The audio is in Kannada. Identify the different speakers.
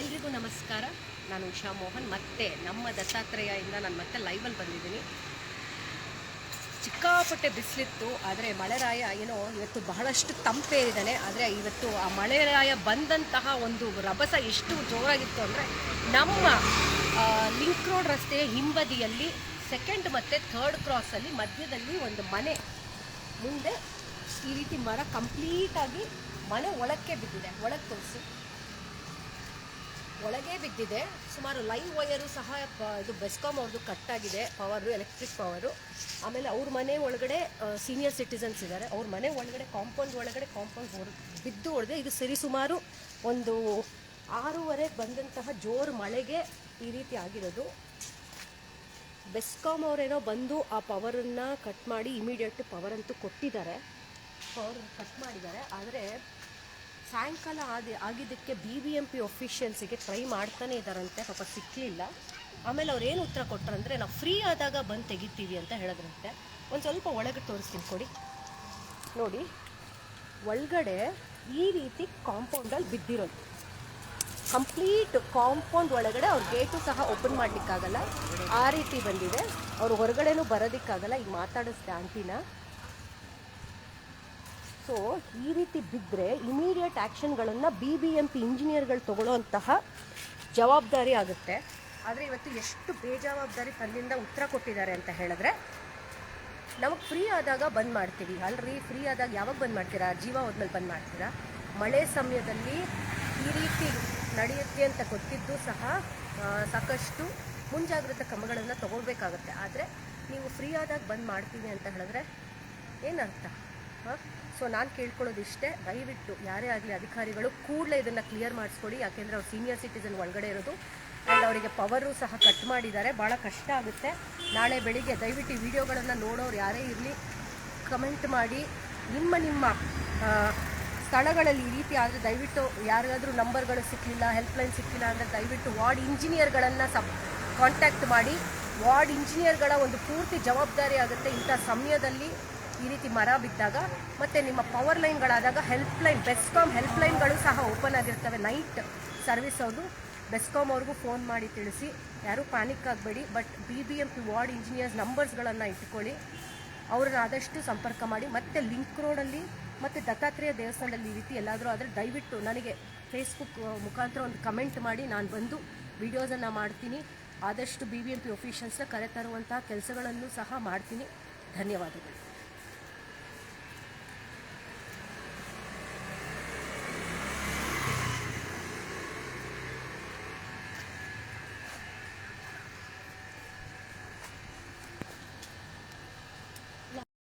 Speaker 1: ಎಲ್ರಿಗೂ ನಮಸ್ಕಾರ. ನಾನು ಉಷಾ ಮೋಹನ್. ಮತ್ತೆ ನಮ್ಮ ದತ್ತಾತ್ರೇಯದಿಂದ ನಾನು ಮತ್ತೆ ಲೈವಲ್ಲಿ ಬಂದಿದ್ದೀನಿ. ಸಿಕ್ಕಾಪಟ್ಟೆ ಬಿಸಿಲಿತ್ತು, ಆದರೆ ಮಳೆರಾಯ ಏನೋ ಇವತ್ತು ಬಹಳಷ್ಟು ತಂಪೇ ಇದ್ದಾನೆ. ಆದರೆ ಇವತ್ತು ಆ ಮಳೆರಾಯ ಬಂದಂತಹ ಒಂದು ರಭಸ ಎಷ್ಟು ಜೋರಾಗಿತ್ತು ಅಂದರೆ ನಮ್ಮ ಲಿಂಕ್ ರೋಡ್ ರಸ್ತೆಯ ಹಿಂಬದಿಯಲ್ಲಿ ಸೆಕೆಂಡ್ ಮತ್ತು ಥರ್ಡ್ ಕ್ರಾಸಲ್ಲಿ ಮಧ್ಯದಲ್ಲಿ ಒಂದು ಮನೆ. ಮುಂದೆ ಈ ರೀತಿ ಮರ ಕಂಪ್ಲೀಟಾಗಿ ಮನೆ ಒಳಕ್ಕೆ ಬಿದ್ದಿದೆ. ಒಳಗೆ ತೋರಿಸಿ. ಒಳಗೆ ಬಿದ್ದಿದೆ. ಸುಮಾರು ಲೈನ್ ವೈಯರು ಸಹ ಇದು ಬೆಸ್ಕಾಮ್ ಅವ್ರದ್ದು ಕಟ್ ಆಗಿದೆ. Power, electric power. ಆಮೇಲೆ ಅವ್ರ ಮನೆ ಒಳಗಡೆ ಸೀನಿಯರ್ ಸಿಟಿಸನ್ಸ್ ಇದ್ದಾರೆ ಅವ್ರ ಮನೆ ಒಳಗಡೆ, ಕಾಂಪೌಂಡ್ ಒಳಗಡೆ, ಕಾಂಪೌಂಡ್ ಹೊರ, ಬಿದ್ದು ಹೊಡೆದೆ. ಇದು ಸರಿ ಸುಮಾರು ಒಂದು ಆರೂವರೆ ಬಂದಂತಹ ಜೋರು ಮಳೆಗೆ ಈ ರೀತಿ ಆಗಿರೋದು. ಬೆಸ್ಕಾಮ್ ಅವರೇನೋ ಬಂದು ಆ ಪವರನ್ನು ಕಟ್ ಮಾಡಿ ಇಮಿಡಿಯೇಟ್ ಪವರ್ ಅಂತೂ ಕೊಟ್ಟಿದ್ದಾರೆ. ಪವರ್ ಕಟ್ ಮಾಡಿದ್ದಾರೆ. ಆದರೆ ಸಾಯಂಕಾಲ ಆದ ಆಗಿದ್ದಕ್ಕೆ ಬಿ ಬಿ ಎಂ ಪಿ ಒಫಿಷಿಯಲ್ಸಿಗೆ ಟ್ರೈ ಮಾಡ್ತಾನೆ ಇದ್ದಾರಂತೆ ಪಾಪ ಸಿಕ್ಕಲಿಲ್ಲ ಆಮೇಲೆ ಅವ್ರು ಏನು ಉತ್ತರ ಕೊಟ್ಟರಂದ್ರೆ ನಾವು ಫ್ರೀ ಆದಾಗ ಬಂದು ತೆಗಿತೀವಿ ಅಂತ ಹೇಳಿದ್ರಂತೆ. ಒಂದು ಸ್ವಲ್ಪ ಒಳಗೆ ತೋರಿಸ್ತೀನಿ ಕೊಡಿ. ನೋಡಿ, ಒಳಗಡೆ ಈ ರೀತಿ ಕಾಂಪೌಂಡಲ್ಲಿ ಬಿದ್ದಿರೋದು. ಕಂಪ್ಲೀಟ್ ಕಾಂಪೌಂಡ್ ಒಳಗಡೆ ಅವ್ರ ಗೇಟು ಸಹ ಓಪನ್ ಮಾಡಲಿಕ್ಕಾಗಲ್ಲ. ಆ ರೀತಿ ಬಂದಿದೆ. ಅವ್ರು ಹೊರಗಡೆನೂ ಬರೋದಕ್ಕಾಗಲ್ಲ. ಈಗ ಮಾತಾಡಿಸ್ದೆ ಆಂಟಿನ ಸೊ ಈ ರೀತಿ ಬಿದ್ದರೆ ಇಮಿಡಿಯೇಟ್ ಆ್ಯಕ್ಷನ್ಗಳನ್ನು ಬಿ ಬಿ ಎಂ ಪಿ ಇಂಜಿನಿಯರ್ಗಳು ತಗೊಳ್ಳೋಂತಹ ಜವಾಬ್ದಾರಿ ಆಗುತ್ತೆ. ಆದರೆ ಇವತ್ತು ಎಷ್ಟು ಬೇಜವಾಬ್ದಾರಿ ತನ್ನಿಂದ ಉತ್ತರ ಕೊಟ್ಟಿದ್ದಾರೆ ಅಂತ ಹೇಳಿದ್ರೆ, ನಮಗೆ ಫ್ರೀ ಆದಾಗ ಬಂದ್ ಮಾಡ್ತೀವಿ. ಅಲ್ರಿ ಫ್ರೀ ಆದಾಗ ಯಾವಾಗ ಬಂದ್ ಮಾಡ್ತೀರಾ? ಜೀವ ಹೋದ್ಮೇಲೆ ಬಂದ್ ಮಾಡ್ತೀರಾ? ಮಳೆ ಸಮಯದಲ್ಲಿ ಈ ರೀತಿ ನಡೆಯುತ್ತೆ ಅಂತ ಗೊತ್ತಿದ್ದು ಸಹ ಸಾಕಷ್ಟು ಮುಂಜಾಗ್ರತಾ ಕ್ರಮಗಳನ್ನು ತಗೊಳ್ಬೇಕಾಗತ್ತೆ. ಆದರೆ ನೀವು ಫ್ರೀ ಆದಾಗ ಬಂದ್ ಮಾಡ್ತೀವಿ ಅಂತ ಹೇಳಿದ್ರೆ ಏನರ್ಥ ಸೊ ನಾನು ಕೇಳ್ಕೊಳ್ಳೋದು ಇಷ್ಟೇ. ದಯವಿಟ್ಟು ಯಾರೇ ಆಗಲಿ ಅಧಿಕಾರಿಗಳು ಕೂಡಲೇ ಇದನ್ನು ಕ್ಲಿಯರ್ ಮಾಡಿಸ್ಕೊಡಿ. ಯಾಕೆಂದರೆ ಅವ್ರು ಸೀನಿಯರ್ ಸಿಟಿಸನ್ ಒಳಗಡೆ ಇರೋದು. ಆ್ಯಂಡ್ ಅವರಿಗೆ ಪವರು ಸಹ ಕಟ್ ಮಾಡಿದ್ದಾರೆ. ಭಾಳ ಕಷ್ಟ ಆಗುತ್ತೆ. ನಾಳೆ ಬೆಳಿಗ್ಗೆ ದಯವಿಟ್ಟು ಈ ವಿಡಿಯೋಗಳನ್ನು ನೋಡೋರು ಯಾರೇ ಇರಲಿ ಕಮೆಂಟ್ ಮಾಡಿ. ನಿಮ್ಮ ನಿಮ್ಮ ಸ್ಥಳಗಳಲ್ಲಿ ಈ ರೀತಿ ಆದರೆ ದಯವಿಟ್ಟು ಯಾರಿಗಾದರೂ ನಂಬರ್ಗಳು ಸಿಕ್ಕಲಿಲ್ಲ ಹೆಲ್ಪ್ಲೈನ್ ಸಿಕ್ಕಿಲ್ಲ ಅಂದರೆ ದಯವಿಟ್ಟು ವಾರ್ಡ್ ಇಂಜಿನಿಯರ್ಗಳನ್ನು ಸಬ್ ಕಾಂಟ್ಯಾಕ್ಟ್ ಮಾಡಿ. ವಾರ್ಡ್ ಇಂಜಿನಿಯರ್ಗಳ ಒಂದು ಪೂರ್ತಿ ಜವಾಬ್ದಾರಿ ಆಗುತ್ತೆ ಇಂಥ ಸಮಯದಲ್ಲಿ. ಈ ರೀತಿ ಮರ ಬಿದ್ದಾಗ ಮತ್ತು ನಿಮ್ಮ ಪವರ್ ಲೈನ್ಗಳಾದಾಗ ಹೆಲ್ಪ್ ಲೈನ್ ಬೆಸ್ಕಾಮ್ ಹೆಲ್ಪ್ ಲೈನ್ಗಳು ಸಹ ಓಪನ್ ಆಗಿರ್ತವೆ. ನೈಟ್ ಸರ್ವಿಸ್ ಅವರು ಬೆಸ್ಕಾಮ್ ಅವ್ರಿಗೂ ಫೋನ್ ಮಾಡಿ ತಿಳಿಸಿ. ಯಾರೂ ಪ್ಯಾನಿಕ್ ಆಗಬೇಡಿ but B B M P ward engineers ನಂಬರ್ಸ್ಗಳನ್ನು ಇಟ್ಕೊಳ್ಳಿ. ಅವ್ರನ್ನ ಆದಷ್ಟು ಸಂಪರ್ಕ ಮಾಡಿ. ಮತ್ತೆ ಲಿಂಕ್ ರೋಡಲ್ಲಿ ಮತ್ತು ದತ್ತಾತ್ರೇಯ ದೇವಸ್ಥಾನದಲ್ಲಿ ಈ ರೀತಿ ಎಲ್ಲಾದರೂ ಆದರೆ ದಯವಿಟ್ಟು ನನಗೆ ಫೇಸ್ಬುಕ್ ಮುಖಾಂತರ ಒಂದು ಕಮೆಂಟ್ ಮಾಡಿ. ನಾನು ಬಂದು ವಿಡಿಯೋಸನ್ನು ಮಾಡ್ತೀನಿ. ಆದಷ್ಟು ಬಿ ಬಿ ಎಂ ಪಿ ಒಫಿಷಿಯಲ್ಸ್ನ ಕರೆತರುವಂತಹ ಕೆಲಸಗಳನ್ನು ಸಹ ಮಾಡ್ತೀನಿ. ಧನ್ಯವಾದಗಳು.